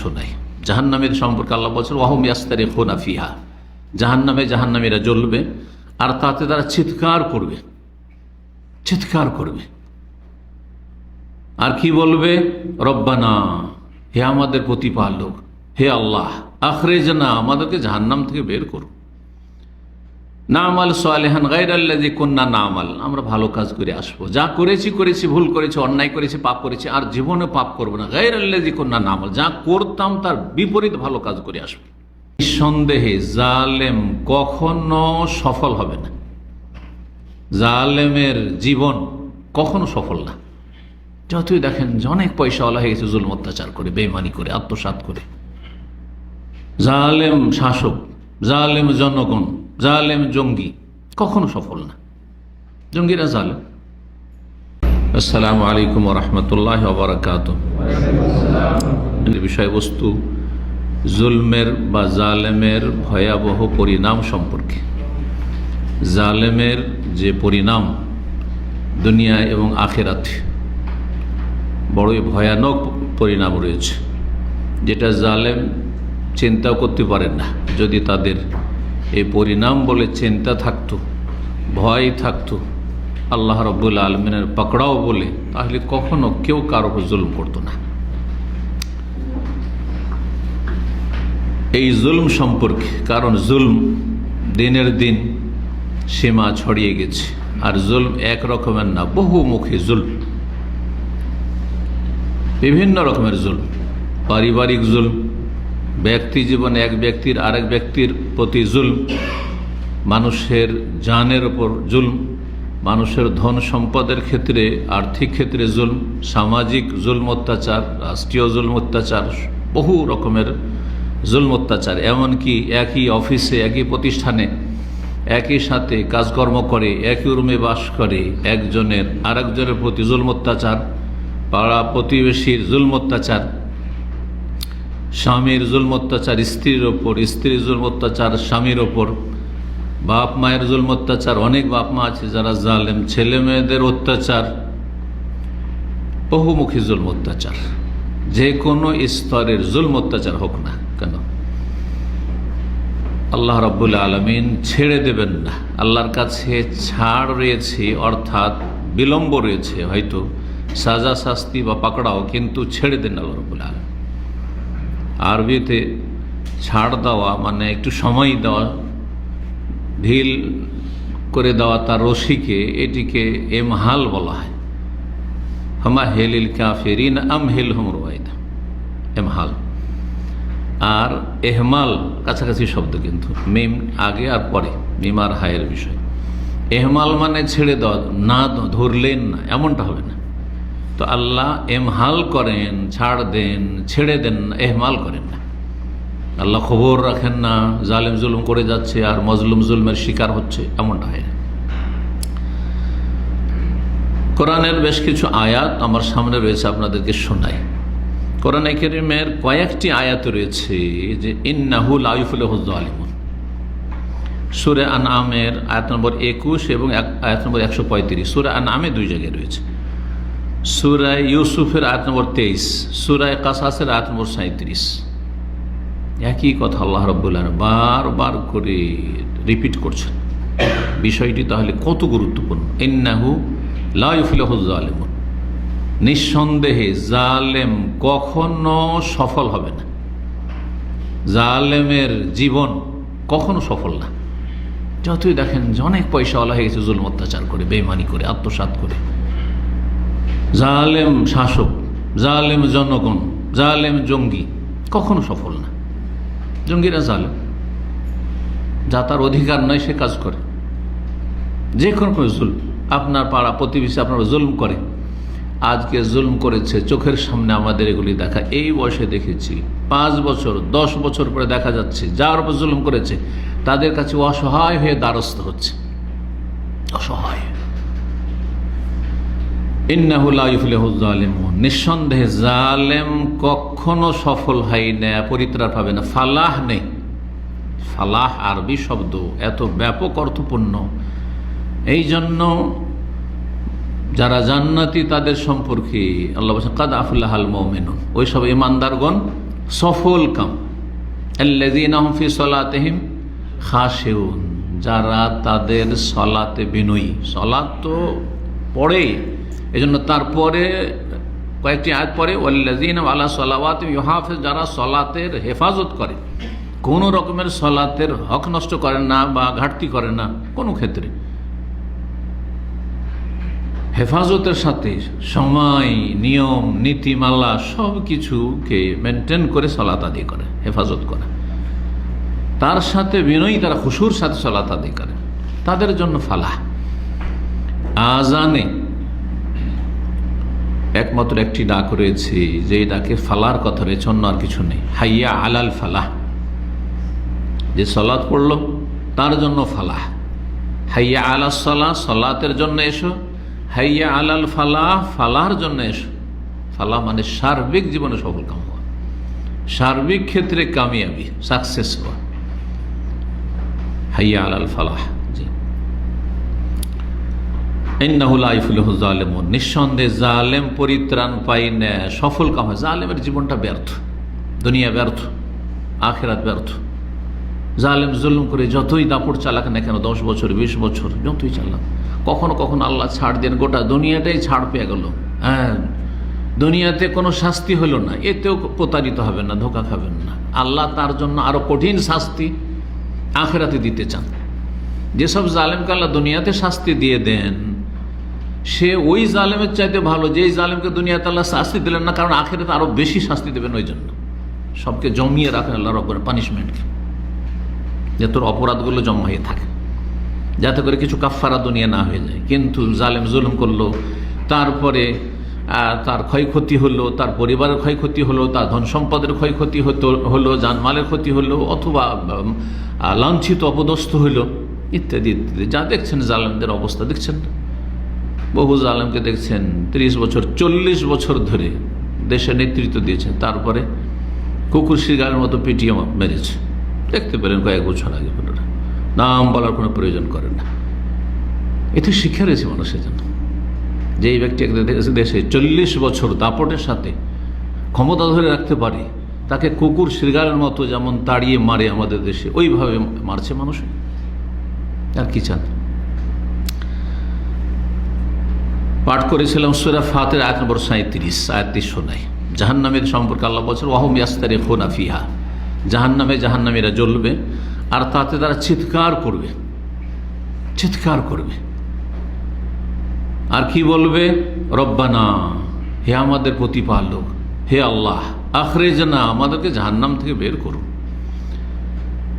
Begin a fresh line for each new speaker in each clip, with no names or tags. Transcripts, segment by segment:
শোনাই জাহান্নামের সম্পর্কে আল্লাহ বলছেন, ওয়াহম ইয়াস্তারে খোনা ফিহা। জাহান্নামে জাহান্নামীরা জ্বলবে, আর তাতে তারা চিৎকার করবে। চিৎকার করবে। আর কি বলবে? রব্বানা, হে আমাদের প্রতিপালক, হে আল্লাহ আখরে জানা আমাদেরকে জাহান্নাম থেকে বের করো। নামাল সোয়ালেহান গাইর আল্লাহ কন্যা নামাল। আমরা ভালো কাজ করে আসব। যা করেছি করেছি, ভুল করেছি, অন্যায় করেছি, পাপ করেছি, আর জীবনে পাপ করব না। গাইর আল্লাহ কন্যা নামাল। যা করতাম, তার বিপরীত ভালো কাজ করে আসব। নিঃসন্দেহে জালেম কখনো সফল হবে না। জালেমের জীবন কখনো সফল না। যতই দেখেন যে অনেক পয়সাওয়ালা হয়ে গেছে জুল অত্যাচার করে বেমানি করে আত্মসাত করে। জালেম শাসক, জালেম জনগণ জালেম জঙ্গি কখনো সফল না। জঙ্গিরা জালেম। আসসালামু আলাইকুম রহমতুল্লাহ বারাকাত বিষয়বস্তু জুলমের বা জালেমের ভয়াবহ পরিণাম সম্পর্কে। জালেমের যে পরিণাম দুনিয়া এবং আখেরাতে বড়ই ভয়ানক পরিণাম রয়েছে। যেটা জালেম চিন্তাও করতে পারেন না যদি তাদের এই পরিণাম বলে চিন্তা থাকতো, ভয় থাকতো। আল্লাহ রব্বুল আলমিনের পাকড়াও বলে, তাহলে কখনো কেউ কারও জুলুম করতো না। এই জুলম সম্পর্কে, কারণ জুলম দিনের দিন সীমা ছড়িয়ে গেছে, আর জুলম এক রকমের না বহুমুখী জুলম। বিভিন্ন রকমের জুলম, পারিবারিক জুলম ব্যক্তি জীবনে এক ব্যক্তির আরেক ব্যক্তির প্রতি জুলম, মানুষের জানের ওপর জুলম, মানুষের ধন সম্পদের ক্ষেত্রে আর্থিক ক্ষেত্রে জুলম, সামাজিক জুলম অত্যাচার, রাষ্ট্রীয় জুলম অত্যাচার, বহু রকমের জুলম অত্যাচার। এমনকি একই অফিসে, একই প্রতিষ্ঠানে, একই সাথে কাজকর্ম করে, একই রুমে বাস করে, একজনের আরেকজনের প্রতি জুলম অত্যাচার, পাড়া প্রতিবেশীর জুলম অত্যাচার স্বামীর জুলম অত্যাচার স্ত্রীর ওপর, স্ত্রীর জুলম অত্যাচার স্বামীর ওপর। বাপ মায়ের জুলম অত্যাচার অনেক বাপ মা আছে যারা জালেম, ছেলে মেয়েদের অত্যাচার, বহুমুখী জুলম অত্যাচার যে কোনো স্তরের জুলম অত্যাচার হোক না কেন। আল্লাহ রাবুল আলমিন ছেড়ে দেবেন না। আল্লাহর কাছে ছাড় রয়েছে, অর্থাৎ বিলম্ব রয়েছে, হয়তো সাজা শাস্তি বা পাকড়াও কিন্তু ছেড়ে দেন আল্লাহ রবুল আলম আরবিতে ছাড় দেওয়া মানে একটু সময় দেওয়া, ঢিল করে দেওয়া তার রশিকে, এটিকে এমহাল বলা হয়। হামা হেলিল কাফেরিন, আম হেল হম রোয়াইদা এমহাল। আর এহমাল, কাছাকাছি শব্দ কিন্তু। মিম আগে আর পরে, মিম আর হায়ের বিষয়। এহমাল মানে ছেড়ে দেওয়া, না ধরলেন না, এমনটা হবে না। তো আল্লাহ এমহাল করেন, ছাড় দেন, ছেড়ে দেন, এহমাল করেন না। আল্লাহ খবর রাখেন না, জালেম জুলুম করে যাচ্ছে আর মজলুম জুলমের শিকার হচ্ছে, এমনটা হয় না। কোরআনের বেশ কিছু আয়াত আমার সামনে রয়েছে, আপনাদেরকে শোনাই। কোরআন করিমের কয়েকটি আয়াত রয়েছে যে ইন্নাহুল আইফুল আলিমুন সুরে আন আমের আয়াত নম্বর একুশ এবং আয়াত নম্বর একশো পঁয়ত্রিশ। সুরে আন আমে দুই জায়গায় রয়েছে। সুরায় ইউসুফের আয়াত নম্বর তেইশ, সুরায় কাসাসের আয়াত নম্বর সাঁত্রিশ একই কথা আল্লাহ রব্বুল্লাহ বারবার করে রিপিট করছেন। বিষয়টি তাহলে কত গুরুত্বপূর্ণ? ইন্নাহু লাইফুল্লাহুজালিমুন নিঃসন্দেহে জালেম কখনো সফল হবে না। জালেমের জীবন কখনো সফল না। যতই দেখেন অনেক পয়সাওয়ালা হয়ে গেছে, জুলম অত্যাচার করে বেমানি করে আত্মসাত করে। জালেম শাসক, জালেম জনগণ, জালেম জঙ্গি কখনো সফল না। জঙ্গিরা জালেম। যা তার অধিকার নয় সে কাজ করে। যে কোনো জুল আপনার পাড়া প্রতিবেশী আপনার জুলম করে। আজকে জুলম করেছে, চোখের সামনে আমাদের এগুলি দেখা। এই বয়সে দেখেছি, পাঁচ বছর, দশ বছর পরে দেখা যাচ্ছে, যার উপর জুলুম করেছে, তাদের কাছে অসহায় হয়ে দ্বারস্থ হচ্ছে। অসহায়। নিঃসন্দেহে জালেম কখনো সফল হয় না, পরিত্রাণ পাবে না। ফালাহ নেই। ফালাহ আরবি শব্দ, এত ব্যাপক অর্থপূর্ণ। এই জন্য যারা জান্নাতি, তাদের সম্পর্কে আল্লাহ কাদ আফুল্লাহ আল মৌমেন ওই সব ইমানদারগণ সফল কাম। আল্লাযীনাহুম ফি সলাতিহিম খাশিউন। যারা তাদের সলাতে বিনয়ী। সলাত তো পড়ে এজন্য তারপরে, কয়েকটি আয়াত পরে, ওয়াল্লাযীন আলা সলাওয়াত ইউহাফিজ যারা সলাতের হেফাজত করে, কোনো রকমের সলাতের হক নষ্ট করেন না বা ঘাটতি করে না, কোনো ক্ষেত্রে। হেফাজতের সাথে সময়, নিয়ম, নীতিমালা সব কিছুকে মেনটেন করে সলাত আদি করে, হেফাজত করে। তার সাথে বিনয়ী, তারা খুশুর সাথে সলাত আদি করে। তাদের জন্য ফালাহ। আজানে একমাত্র একটি ডাক রয়েছে যে ডাকে ফালার কথা রয়েছে, অন্য আর কিছু নেই। হাইয়া আলাল ফালাহ। যে সলাৎ পড়ল, তার জন্য ফালাহ। হাইয়া আলা সলাহ সলাতের জন্য এসো। হাইয়া আলাল ফালাহ ফালার জন্য এসো। ফালাহ মানে সার্বিক জীবনে সফল কাম হওয়া। সার্বিক ক্ষেত্রে কামিয়াবি সাকসেস হওয়া। হাইয়া আলাল ফালাহ। জি নিঃসন্দেহে জালেম পরিত্রাণ পাই না, সফল কাম হয়। জালেমের জীবনটা ব্যর্থ, দুনিয়া ব্যর্থ, আখেরাত ব্যর্থ। জালেম জুলুম করে যতই দাপড় চালাক না কেন, দশ বছর, বিশ বছর, যতই চালাক, কখনো কখনো আল্লাহ ছাড় দেন, গোটা দুনিয়াটাই ছাড় পেয়ে গেল। হ্যাঁ দুনিয়াতে কোনো শাস্তি হলো না, এতেও প্রতারিত হবেন না, ধোকা খাবেন না। আল্লাহ তার জন্য আরও কঠিন শাস্তি আখেরাতে দিতে চান। যেসব জালেমকে আল্লাহ দুনিয়াতে শাস্তি দিয়ে দেন সে ওই জালেমের চাইতে ভালো, যেই জালেমকে দুনিয়াতে আল্লাহ শাস্তি দিলেন না, কারণ আখেরাতে আরও বেশি শাস্তি দেবেন ওই জন্য। সবকে জমিয়ে রাখেন আল্লাহ রব্বর পানিশমেন্টকে যে তোর অপরাধগুলো জমা হয়ে থাকে। যাতে করে কিছু কাফারা দুনিয়া না হয়ে যায়। কিন্তু জালেম জুলুম করল, তারপরে তার ক্ষয়ক্ষতি হলো, তার পরিবারের ক্ষয়ক্ষতি হলো, তার ধন সম্পদের ক্ষয়ক্ষতি হতো, হলো জানমালের ক্ষতি হলো, অথবা লাঞ্ছিত, অপদস্থ হলো, ইত্যাদি ইত্যাদি। যা দেখছেন জালেমদের অবস্থা, দেখছেন বহু জালেমকে দেখছেন ৩০ বছর, চল্লিশ বছর ধরে দেশে নেতৃত্ব দিয়েছেন। তারপরে কুকুর শিগারের মতো পিটিয়ে মেরেছে। দেখতে পেলেন কয়েক বছর আগে আপনারা নাম বলার কোনো প্রয়োজন করে না। এতে শিক্ষা রয়েছে মানুষের জন্য। যে এই ব্যক্তি দেশে চল্লিশ বছর দাপটের সাথে ক্ষমতা ধরে রাখতে পারে, তাকে কুকুর শৃগালের মতো যেমন তাড়িয়ে মারে আমাদের দেশে, ওইভাবে মারছে মানুষ। আর কি চান? পাঠ করেছিলাম সুরা ফাতের এক নম্বর সাঁত্রিশ সাঁত্রিশ শোনাই। জাহান্নামের সম্পর্কে আল্লাহ বলছেন, ওয়াহম ইয়াস্তারে খোনা ফিহা। জাহান্নামে জাহান্নামীরা জ্বলবে, আর তাতে তারা চিৎকার করবে। চিৎকার করবে। আর কি বলবে? রব্বানা, হে আমাদের প্রতিপালক, হে আল্লাহ আখরেজ না আমাদেরকে জাহান্নাম থেকে বের করুন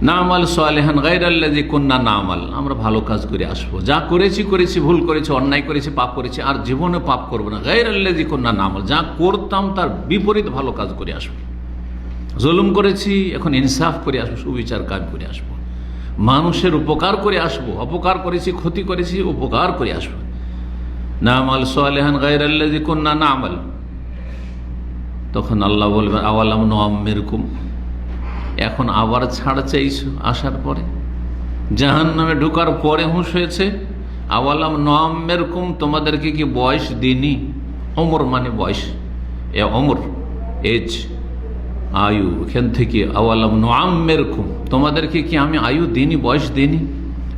নামাল সোয়ালেহান গাইর আল্লাহ কন্যা নামাল। আমরা ভালো কাজ করে আসব। যা করেছি করেছি, ভুল করেছি, অন্যায় করেছি, পাপ করেছি, আর জীবনে পাপ করব না। গাইর আল্লাহ কন্যা নামাল। যা করতাম, তার বিপরীত ভালো কাজ করে আসব। জুলুম করেছি, এখন ইনসাফ করে আসব, সুবিচার কাজ করে আসব। মানুষের উপকার করে আসব। অপকার করেছি, ক্ষতি করেছি, উপকার করে আসব। নামাল সোয়ালেহান গাইর আল্লাহ কন্যা নামাল। তখন আল্লাহ বলবেন, আওয়ালাম নোয়াম্মের কুম এখন আবার ছাড় চাইছো আসার পরে। জাহান নামে ঢুকার পরে হুঁশ হয়েছে, আওয়ালাম নোয়াম্মের কুম তোমাদেরকে কি বয়স দিনই অমর মানে বয়স। এ অমর এজ, আয়ু, এখান থেকে আওয়ালাম নোয়াম্মের কুম তোমাদেরকে কি আমি আয়ু দিনই বয়স দিনই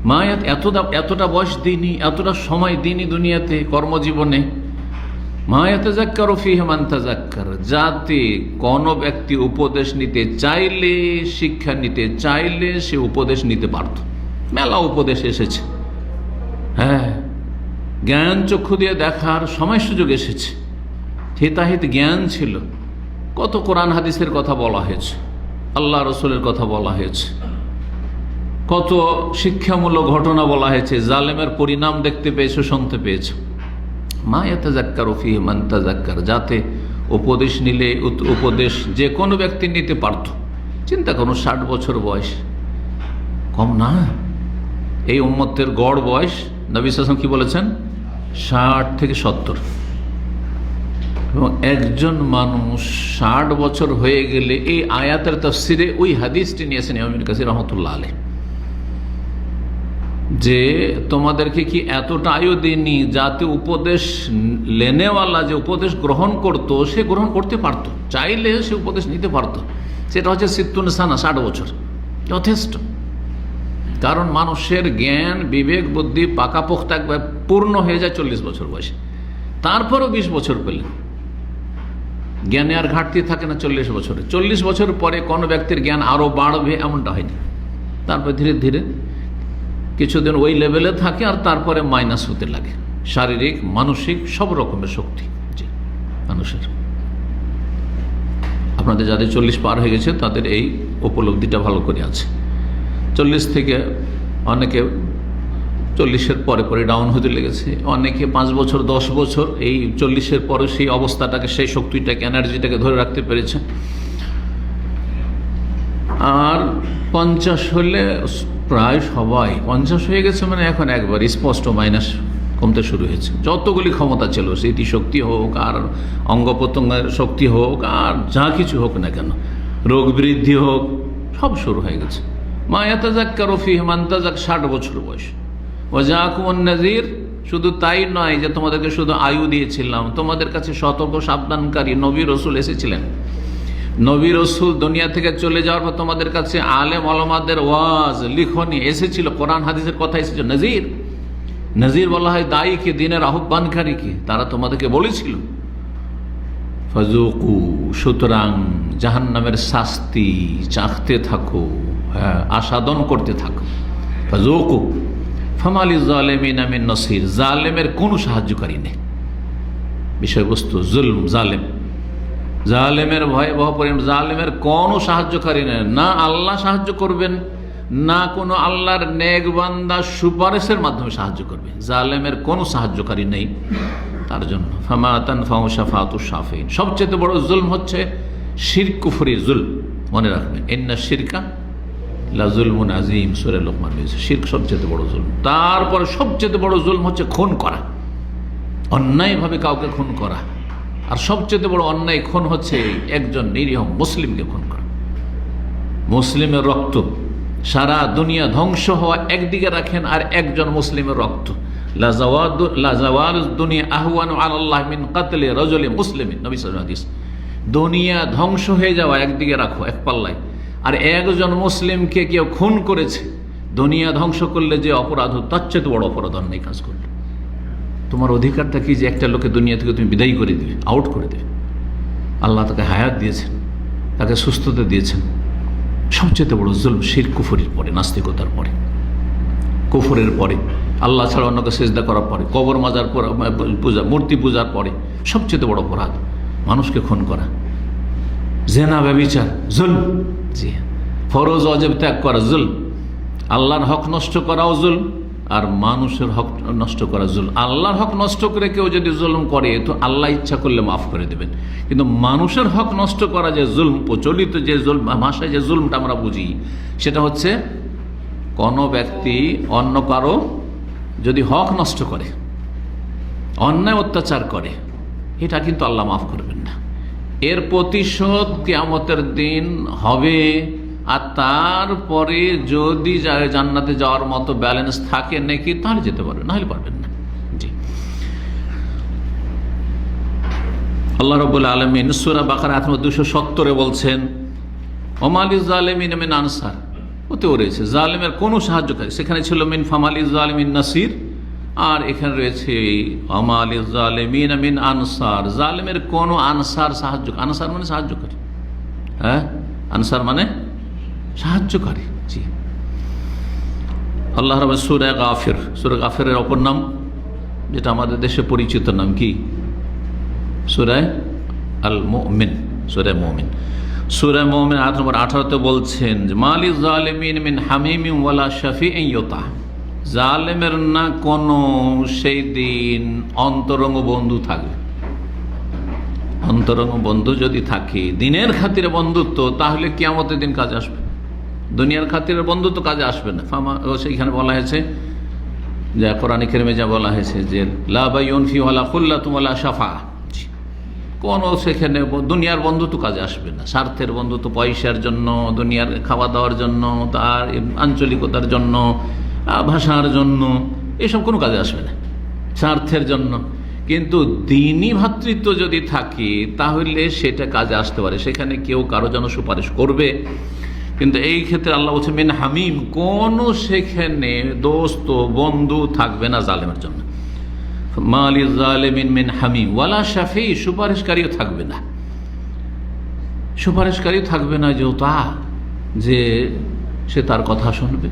মায়াত এতটা এতটা বয়স দিনই এতটা সময় দিনই দুনিয়াতে কর্মজীবনে। মায়াতাজাক্কার ফিহমান্তাজাক্কার যাতে কোনো ব্যক্তি উপদেশ নিতে চাইলে, শিক্ষা নিতে চাইলে সে উপদেশ নিতে পারত মেলা উপদেশ এসেছে। হ্যাঁ জ্ঞান চক্ষু দিয়ে দেখার সময় সুযোগ এসেছে। হিতাহিত জ্ঞান ছিল। কত কোরআন হাদিসের কথা বলা হয়েছে, আল্লাহ রসুলের কথা বলা হয়েছে। কত শিক্ষামূলক ঘটনা বলা হয়েছে, জালেমের পরিণাম দেখতে পেয়েছ, শুনতে পেয়েছ। মা এতাজাক্কার ওফি মান্তাজাক্কার যাতে উপদেশ নিলে উপদেশ যে কোনো ব্যক্তি নিতে পারত। চিন্তা করুন, ষাট বছর বয়স। কম না? এই উম্মতের গড় বয়স, নবী সাসম কি বলেছেন? ষাট থেকে সত্তর। এবং একজন মানুষ ষাট বছর হয়ে গেলে এই আয়াতের তফসিরে ওই হাদিসটি নিয়েছেন আমির কাসির রহমতুল্লাহ আলী যে তোমাদেরকে কি এতটা আয়ু দিননি যাতে উপদেশ লেনেওয়ালা যে উপদেশ গ্রহণ করত, সে গ্রহণ করতে পারতো। চাইলে সে উপদেশ নিতে পারতো। সেটা হচ্ছে সিত্তুন সানা ষাট বছর। যথেষ্ট। কারণ মানুষের জ্ঞান, বিবেক, বুদ্ধি পাকাপোক্ত একবার পূর্ণ হয়ে যায় চল্লিশ বছর বয়সে। তারপরও বিশ বছর পেলেন। জ্ঞানে আর ঘাটতি থাকে না চল্লিশ বছরে। চল্লিশ বছর পরে কোনো ব্যক্তির জ্ঞান আরও বাড়বে এমনটা হয়নি। তারপর ধীরে ধীরে কিছুদিন ওই লেভেলে থাকে আর তারপরে মাইনাস হতে লাগে। শারীরিক, মানসিক, সব রকমের শক্তি। মানুষের। আপনাদের যাদের চল্লিশ পার হয়ে গেছে, তাদের এই উপলব্ধিটা ভালো করে আছে। চল্লিশ থেকে অনেকে চল্লিশের পরে পরে ডাউন হতে লেগেছে। অনেকে পাঁচ বছর, দশ বছর এই চল্লিশের পরে সেই অবস্থাটাকে, সেই শক্তিটাকে এনার্জিটাকে ধরে রাখতে পেরেছে। আর পঞ্চাশ হলে প্রায় সবাই পঞ্চাশ হয়ে গেছে মানে এখন একবার, স্পষ্ট মাইনাস কমতে শুরু হয়েছে। যতগুলি ক্ষমতা ছিল স্মৃতি শক্তি হোক আর অঙ্গ প্রত্যঙ্গের শক্তি হোক আর যা কিছু হোক না কেন, রোগ বৃদ্ধি হোক, সব শুরু হয়ে গেছে। মায়াতাজাক কারফি হেমান্তাজাক ষাট বছর বয়স। ও জাকুমন নাজির শুধু তাই নয় যে তোমাদেরকে শুধু আয়ু দিয়েছিলাম, তোমাদের কাছে সতর্ক সাবধানকারী নবী রসুল এসেছিলেন। নবী রসুল দুনিয়া থেকে চলে যাওয়ার পর তোমাদের কাছে আলেম আলমাদের ওয়াজ, লিখনি এসেছিল, কোরআন, হাদিসের কথা এসেছিল। নজির নজির বলা হয় দায়ী দায়ীকে দিনের আহ্বানকারীকে তারা তোমাদেরকে বলেছিল। ফজুকু সুতরাং জাহান নামের শাস্তি চাখতে থাকো হ্যাঁ আসাদন করতে থাকো। ফজুকু ফমালি জালেমিন আমিন নসির, জালেমের কোনো সাহায্যকারী নেই। বিষয়বস্তু জুলম, জালেম। জালেমের ভয়াবহ পরিমাণ জালেমের কোনো সাহায্যকারী নেই। না আল্লাহ সাহায্য করবেন, না কোনো আল্লাহর নেক বান্দা সুপারিশের মাধ্যমে সাহায্য করবে জালেমের কোনো সাহায্যকারী নেই তার জন্য। ফামাতান সবচেয়ে বড় জুলম হচ্ছে শির কুফরি জুল মনে রাখবেন এন্না শিরকা লাজুলমুন আজিম সুরে লোকমান শির্ক সবচেয়ে বড় জুলম। তারপরে সবচেয়ে বড় জুলম হচ্ছে খুন করা। অন্যায়ভাবে কাউকে খুন করা। আর সবচেয়ে বড় অন্যায় খুন হচ্ছে একজন নিরীহ মুসলিমকে খুন করা। মুসলিমের রক্ত সারা দুনিয়া ধ্বংস হওয়া একদিকে রাখেন আর একজন মুসলিমের রক্ত। দুনিয়া ধ্বংস হয়ে যাওয়া একদিকে রাখো, এক পাল্লায়। আর একজন মুসলিমকে কেউ খুন করেছে, দুনিয়া ধ্বংস করলে যে অপরাধ, তার চেয়ে বড় অপরাধ অন্যায় কাজ করলে। তোমার অধিকারটা কি যে একটা লোকে দুনিয়া থেকে তুমি বিদায়ী করে দিবে আউট করে দেবে? আল্লাহ তাকে হায়াত দিয়েছেন, তাকে সুস্থতা দিয়েছেন। সবচেয়ে বড় জুল শির কুফরির পরে, নাস্তিকতার পরে। কুফরের পরে, আল্লাহ ছাড়া অন্যকে সেজদা করার পরে, কবর মাজার পর পূজা, মূর্তি পূজার পরে, সবচেয়ে বড় অপরাধ, মানুষকে খুন করা। জেনা, ব্যবিচার জুল জি ফরজ, অজেব, ত্যাগ করা জুল আল্লাহর হক নষ্ট করাও জুল আর মানুষের হক নষ্ট করা জুল আল্লাহর হক নষ্ট করে কেউ যদি জুলম করে, তো আল্লাহ ইচ্ছা করলে মাফ করে দেবেন। কিন্তু মানুষের হক নষ্ট করা যে জুলম, প্রচলিত যে জুল ভাষায় যে জুলমটা আমরা বুঝি, সেটা হচ্ছে কোনো ব্যক্তি অন্য কারও যদি হক নষ্ট করে, অন্যায় অত্যাচার করে, এটা কিন্তু আল্লাহ মাফ করবেন না। এর প্রতিশোধ কেয়ামতের দিন হবে আর তারপরে যদি জান্নাতে যাওয়ার মতো ব্যালেন্স থাকে নাকি, তাহলে যেতে পারবেন নাহলে পারবেন না। জি। আল্লাহ রবুল্লা আলমিন সুরা বাকার আত্ম দুশো সত্তরে বলছেন ওমালি জালেমিন মিন আনসার। ওতেও রয়েছে, জালেমের কোনো সাহায্যকারী সেখানে ছিল, মিন ফামালি জালেমিন নাসির। আর এখানে রয়েছে অমালি জালেমিন মিন আনসার। জালেমের কোনো আনসার সাহায্য আনসার মানে সাহায্যকারী। হ্যাঁ? আনসার মানে সাহায্যকারী, জি। আল্লাহ রব সুরে গাফির, সুরে গাফিরের অপর নাম, যেটা আমাদের দেশে পরিচিত নাম কি? সুরায় আল মোমিন সুরায় মোমিন। সুরায় মোমিন আট নম্বর আঠারোতে বলছেন, মালি জালেমিন মিন হামিমিন ওয়ালা শাফি ইয়তা জালেমের না কোনো সেই দিন অন্তরঙ্গ বন্ধু থাকবে। অন্তরঙ্গ বন্ধু যদি থাকে, দিনের খাতিরে বন্ধুত্ব, তাহলে কিয়ামতের দিন কাজ আসবে। দুনিয়ার খাতিরে বন্ধুত্ব কাজে আসবে না। ফামা সেইখানে বলা হয়েছে, যা কোরআন কেরমে যা বলা হয়েছে যে লাফি ওয়ালা খুল্লা তুমালা সাফা কোনো সেখানে দুনিয়ার বন্ধুত্ব কাজে আসবে না। স্বার্থের বন্ধুত্ব পয়সার জন্য, দুনিয়ার খাওয়া দাওয়ার জন্য, তার আঞ্চলিকতার জন্য ভাষার জন্য, এসব কোনো কাজে আসবে না। স্বার্থের জন্য। কিন্তু দিনই ভাতৃত্ব যদি থাকে, তাহলে সেটা কাজে আসতে পারে। সেখানে কেউ কারও যেন সুপারিশ করবে কিন্তু এই ক্ষেত্রে আল্লাহ বলছে মিন হামিম কোন সেখানে দোস্ত, বন্ধু থাকবে না জালেমের জন্য। মালি জালেমিন মিন হামিম ওয়ালা শাফি সুপারিশকারীও থাকবে না। সুপারিশকারী থাকবে না যে তা, যে সে তার কথা শুনবে,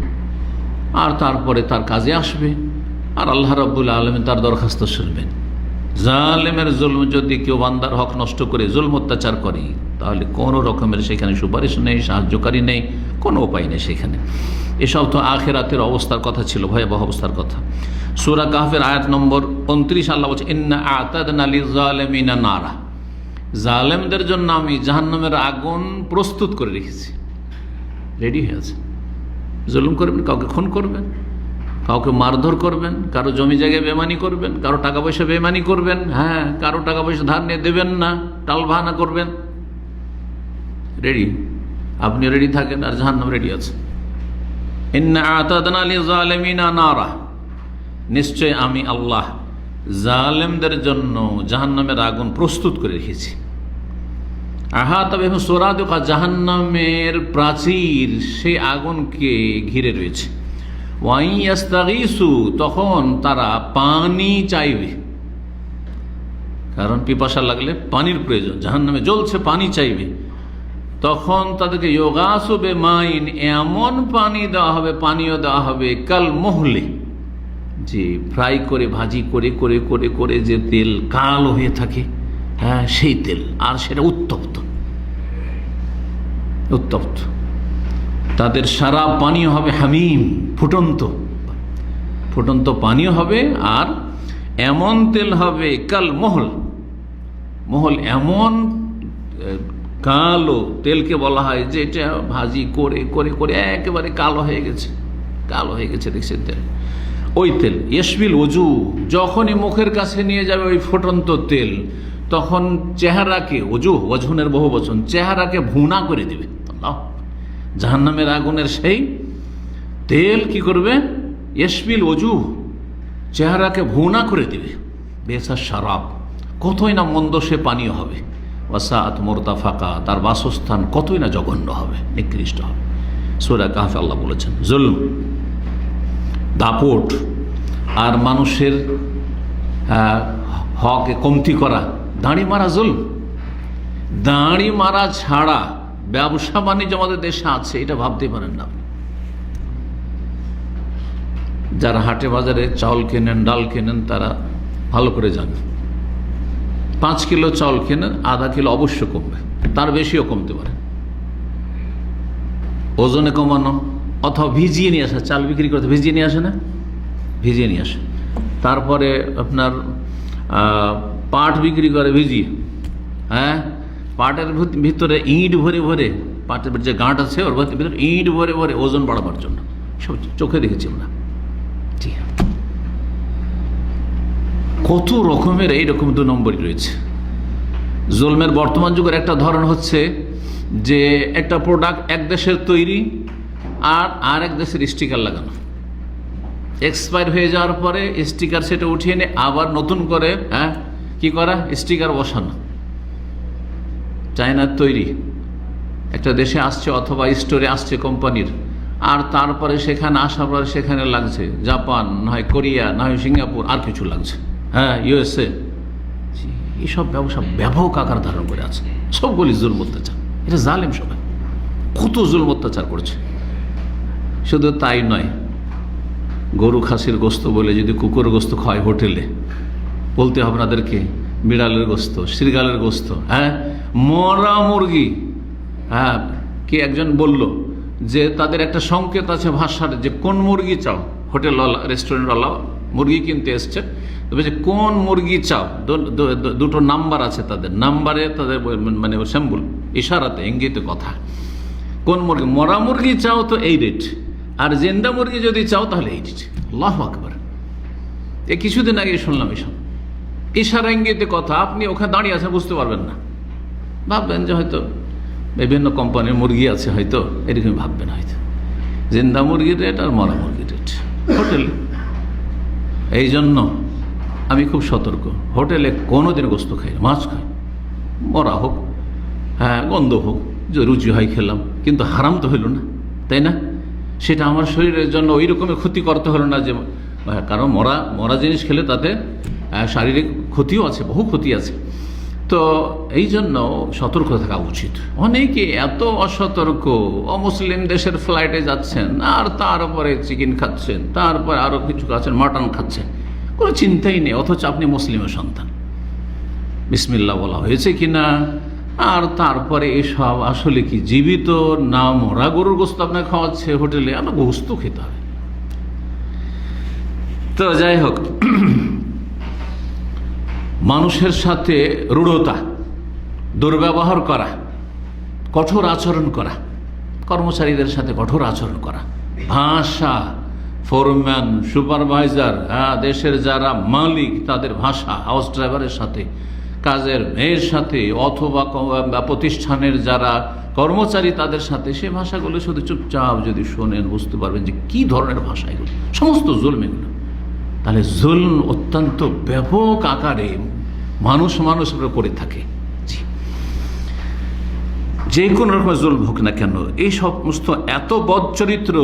আর তারপরে তার কাজে আসবে, আর আল্লাহ রব্বুল আলমিন তার দরখাস্ত শুনবেন। জালেমের জুলম যদি কেউ বান্দার হক নষ্ট করে জুলম অত্যাচার করে, তাহলে কোনো রকমের সেখানে সুপারিশ নেই, সাহায্যকারী নেই, কোনো উপায় নেই সেখানে। এসব তো আখেরাতের অবস্থার কথা ছিল, ভয়াবহ অবস্থার কথা। সুরা কাহফের আয়াত নম্বর উনত্রিশ, আল্লাহ বলছে, ইন্না আতাদ জালেমিনা নারা। জালেমদের জন্য আমি জাহান্নামের আগুন প্রস্তুত করে রেখেছি। রেডি হয়ে আছে। জুলুম করবেন, কাউকে খুন করবেন। কাউকে মারধর করবেন, কারও জমি জায়গায় বেমানি করবেন, কারও টাকা পয়সা বেমানি করবেন হ্যাঁ কারও টাকা পয়সা ধার নিয়ে দেবেন না, টাল বাহানা করবেন। রেডি আপনি রেডি থাকেন আর জাহান্নাম রেডি আছে। নিশ্চয় আমি আল্লাহ জালেমদের জন্য জাহান্নামের আগুন প্রস্তুত করে রেখেছি। আহা তবে সোরাদুকা জাহান্নামের প্রাচীর সেই আগুনকে ঘিরে রয়েছে। ওয়াইয়াস্তাগিসু তখন তারা পানি চাইবে। কারণ পিপাসা লাগলে পানির প্রয়োজন, জাহান্নামে জ্বলছে, পানি চাইবে। তখন তাদেরকে যোগাসবে মাইন এমন পানি দেওয়া হবে, পানীয় দেওয়া হবে, কাল মোহলে, যে ফ্রাই করে, ভাজি করে করে করে করে যে তেল কালো হয়ে থাকে হ্যাঁ সেই তেল, আর সেটা উত্তপ্ত। উত্তপ্ত। তাদের সারা পানীয় হবে হামিম, ফুটন্ত। ফুটন্ত পানীয় হবে আর এমন তেল হবে কাল মহল। মহল এমন কালো তেলকে বলা হয় যে এটা ভাজি করে করে করে একেবারে কালো হয়ে গেছে। কালো হয়ে গেছে, দেখছেন তেল। ওই তেল ইয়সবিল অজু যখনই মুখের কাছে নিয়ে যাবে ওই ফুটন্ত তেল, তখন চেহারাকে অজু ওজনের বহু বচন চেহারাকে ভুনা করে দেবে। আল্লাহ। জাহান্নামের আগুনের সেই তেল কি করবে? ইয়সবিল অজু চেহারাকে ভুনা করে দিবে। বেসা সারাপ কতই না মন্দ সে পানীয় হবে। ওয়াসাত মোরতা ফাঁকা তার বাসস্থান কতই না জঘন্য হবে, নিকৃষ্ট হবে। সুরা কাহাফে আল্লাহ বলেছেন, জুলুম, দাপট আর মানুষের হকে কমতি করা, দাঁড়ি মারা জুলুম। দাঁড়ি মারা ছাড়া ব্যবসা বাণিজ্য আমাদের দেশে আছে, এটা ভাবতে পারেন না যারা হাটে বাজারে চাউল কেনেন, ডাল কেনেন, তারা ভালো করে জানেন পাঁচ কিলো চাউল কেনেন, আধা কিলো অবশ্য কমবে, তার বেশিও কমতে পারে। ওজনে কমানো, অথবা ভিজিয়ে নিয়ে আসা, চাল বিক্রি করতে ভিজিয়ে নিয়ে আসে না? ভিজিয়ে নিয়ে আসে। তারপরে আপনার পাট বিক্রি করে ভিজিয়ে হ্যাঁ? পাটের ভিত- ভিতরে ইট ভরে ভরে, পাটের যে গাঁট আছে, ওর ভিতরে ইট ভরে ভরে ওজন বাড়াবার জন্য। সব চোখে দেখেছি আমরা। হ্যাঁ। কত রকমের এইরকম দু নম্বরই রয়েছে। জুলমের বর্তমান যুগের একটা ধরন হচ্ছে যে একটা প্রোডাক্ট এক দেশের তৈরি আর আর এক দেশের স্টিকার লাগানো। এক্সপায়ার হয়ে যাওয়ার পরে স্টিকার সেটা উঠিয়ে নিয়ে আবার নতুন করে হ্যাঁ কী করা? স্টিকার বসানো। চায়নার তৈরি। একটা দেশে আসছে অথবা স্টোরে আসছে কোম্পানির। আর তারপরে সেখানে আসার পরে সেখানে লাগছে। জাপান, নয় কোরিয়া, নয় সিঙ্গাপুর, আর কিছু লাগছে। হ্যাঁ ইউএসএ। এইসব ব্যবসা ব্যাপক আকার ধারণ করে আছে। সবগুলি জুল অত্যাচার। এটা জালেম সবাই। কত জুল অত্যাচার করছে। শুধু তাই নয়, গরু খাসির গোস্ত বলে যদি কুকুর গোস্ত খায় হোটেলে, বলতে হবে আপনাদেরকে বিড়ালের গোস্ত শ্রীগালের গোস্ত হ্যাঁ? মরা মুরগি। হ্যাঁ কে একজন বলল যে তাদের একটা সংকেত আছে ভাষার যে কোন মুরগি চাও? হোটেলওয়ালা রেস্টুরেন্টওয়ালা মুরগি কিনতে এসছে। যে কোন মুরগি চাও? দুটো নাম্বার আছে তাদের। নাম্বারে তাদের মানে স্যাম্বুল ইশারাতে, ইঙ্গিতে, কথা। কোন মুরগি? মরা মুরগি চাও তো এই রেট আর জেন্দা মুরগি যদি চাও তাহলে এই রেট আল্লাহ আকবর। এ কিছুদিন আগে শুনলাম এসব। ইশারা, ইঙ্গিতে, কথা। আপনি ওখানে দাঁড়িয়ে আছেন, বুঝতে পারবেন না। ভাববেন যে হয়তো বিভিন্ন কোম্পানির মুরগি আছে, হয়তো এরকমই ভাববেন হয়তো। জিন্দা মুরগির রেট আর মরা মুরগির রেট হোটেলে। এই জন্য আমি খুব সতর্ক। হোটেলে কোনো দিন গোস্ত খাই মাছ খাই। মরা হোক হ্যাঁ গন্ধ হোক যে রুচি হয় খেলাম। কিন্তু হারাম তো হইল না, তাই না? সেটা আমার শরীরের জন্য ওই রকমের ক্ষতি করতে হলো না যে, কারণ মরা মরা জিনিস খেলে তাতে শারীরিক ক্ষতিও আছে, বহু ক্ষতি আছে। তো এই জন্য সতর্ক থাকা উচিত। অনেকে এত অসতর্ক, অমুসলিম দেশের ফ্লাইটে যাচ্ছেন, আর তারপরে চিকেন খাচ্ছেন, তারপরে আরও কিছু খাচ্ছেন মাটন খাচ্ছেন। কোনো চিন্তাই নেই, অথচ আপনি মুসলিমের সন্তান। বিসমিল্লা বলা হয়েছে কিনা? আর তারপরে এসব আসলে কি জীবিত না মরা গরুর গোস্ত আপনাকে খাওয়াচ্ছে হোটেলে? আপনার গোস্ত খেতে হবে। তো যাই হোক মানুষের সাথে রূঢ়তা, দুর্ব্যবহার করা, কঠোর আচরণ করা, কর্মচারীদের সাথে কঠোর আচরণ করা, ভাষা ফোরম্যান সুপারভাইজার হ্যাঁ দেশের যারা মালিক, তাদের ভাষা হাউস ড্রাইভারের সাথে, কাজের মেয়ের সাথে, অথবা প্রতিষ্ঠানের যারা কর্মচারী, তাদের সাথে, সে ভাষাগুলো শুধু চুপচাপ যদি শোনেন, বুঝতে পারবেন যে কি ধরনের ভাষা এগুলো। সমস্ত জুলম তাহলে জুলম অত্যন্ত ব্যাপক আকারে মানুষ মানুষের পড়ে থাকে। যে কোনো রকমের জুলম হোক না কেন, এই সমস্ত এত বদ চরিত্র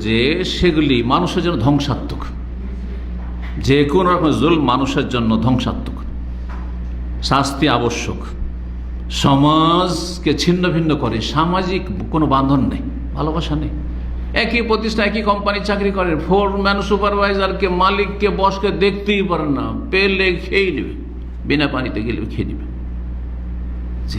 যে সেগুলি মানুষের জন্য ধ্বংসাত্মক। যে কোনো রকমের জুল মানুষের জন্য ধ্বংসাত্মক। শাস্তি আবশ্যক। সমাজকে ছিন্ন ভিন্ন করে। সামাজিক কোনো বাঁধন নেই, ভালোবাসা নেই। একই প্রতিষ্ঠা একই কোম্পানি চাকরি করে। ফোরম্যান সুপারভাইজারকে মালিককে বসকে দেখতেই পারে না। পেলে খেয়ে নেবে। বিনা পানিতে গেলে খেয়ে নেবে। জি।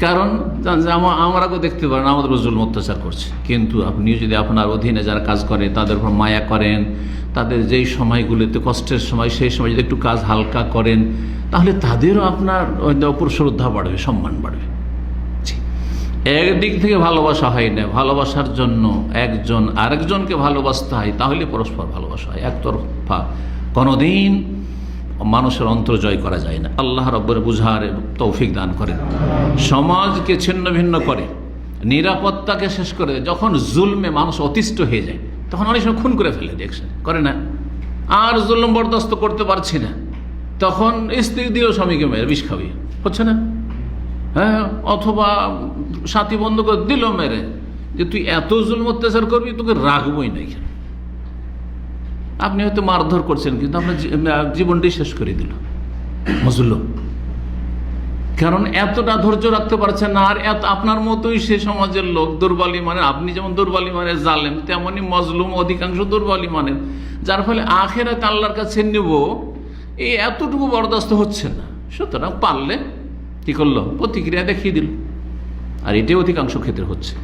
কারণ, জান যে আমা- আমরাও দেখতে পারেন আমাদের জুল অত্যাচার করছে। কিন্তু আপনি যদি আপনার অধীনে যারা কাজ করে, তাদের উপর মায়া করেন, তাদের যেই সময়গুলোতে, কষ্টের সময়, সেই সময় যদি একটু কাজ হালকা করেন, তাহলে তাদেরও আপনার, ওই উপর শ্রদ্ধা বাড়বে, সম্মান বাড়বে। একদিক থেকে ভালোবাসা হয় না, ভালোবাসার জন্য একজন আরেকজনকে ভালোবাসতে হয়, তাহলে পরস্পর ভালোবাসা হয়। একতরফা, কোনোদিন মানুষের অন্তর জয় করা যায় না। আল্লাহ রব্বর বুঝার তৌফিক দান করে সমাজকে ছিন্ন ভিন্ন করে, নিরাপত্তাকে শেষ করে দেয় যখন জুলমে মানুষ অতিষ্ঠ হয়ে যায়, তখন অনেক সময় খুন করে ফেলে, দেখছেন? করে না। আর জুলম বরদাস্ত করতে পারছি না। তখন স্ত্রী দিয়েও স্বামীকে মেরে, বিষ খাবিয়ে হচ্ছে না? হ্যাঁ অথবা সাথী বন্ধ করে দিল মেরে। যে তুই এত জুলম অত্যাচার করবি, তোকে রাখবই না এখানে। আপনি হয়তো মারধর করছেন, কিন্তু আপনার জীবনটাই শেষ করে দিল। মজুল্লম কারণ এতটা ধৈর্য রাখতে পারছেন না, আর এত আপনার মতোই সে সমাজের লোক, দুর্বলী মানে আপনি যেমন দুর্বলী মানে জালেম তেমনই মজলুম অধিকাংশ দুর্বলী মানের যার ফলে আখেরাত আল্লাহর কাছে নেব এই এতটুকু বরদাস্ত হচ্ছে না। সুতরাং পারলে কি করল? প্রতিক্রিয়া দেখিয়ে দিল। আর এটাই অধিকাংশ ক্ষেত্রে হচ্ছে।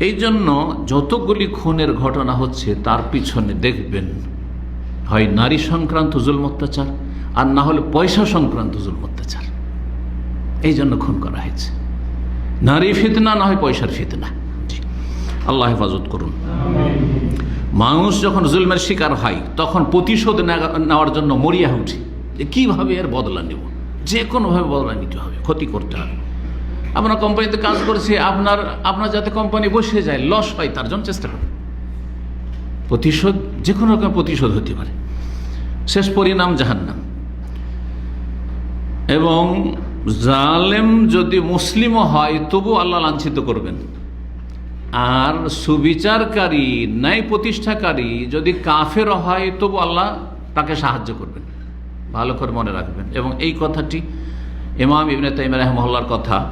এই জন্য যতগুলি খুনের ঘটনা হচ্ছে, তার পিছনে দেখবেন, হয় নারী সংক্রান্ত জুলম অত্যাচার, আর না হলে পয়সা সংক্রান্ত জুলম অত্যাচার। এই জন্য খুন করা হয়েছে। নারী ফিতনা না হয় পয়সার ফিতনা। আল্লাহ হেফাজত করুন। মানুষ যখন জুলমের শিকার হয়, তখন প্রতিশোধ নেওয়ার জন্য মরিয়া উঠে। যে কীভাবে এর বদলা নেব? যে কোনোভাবে বদলা নিতে হবে, ক্ষতি করতে হবে। আপনার কোম্পানিতে কাজ করছে, আপনার আপনার যাতে কোম্পানি বসে যায় লস হয়, তার জন্য চেষ্টা করুন প্রতিশোধ, যে কোনো রকম প্রতিশোধ হতে পারে। শেষ পরিণাম জাহান্নাম। এবং জালেম যদি মুসলিমও হয় তবু আল্লাহ লাঞ্ছিত করবেন। আর সুবিচারকারী ন্যায় প্রতিষ্ঠাকারী যদি কাফের হয় তবু আল্লাহ তাকে সাহায্য করবেন। ভালো করে মনে রাখবেন। এবং এই কথাটি ইমাম ইবনে তাইম রহমহল্লার কথা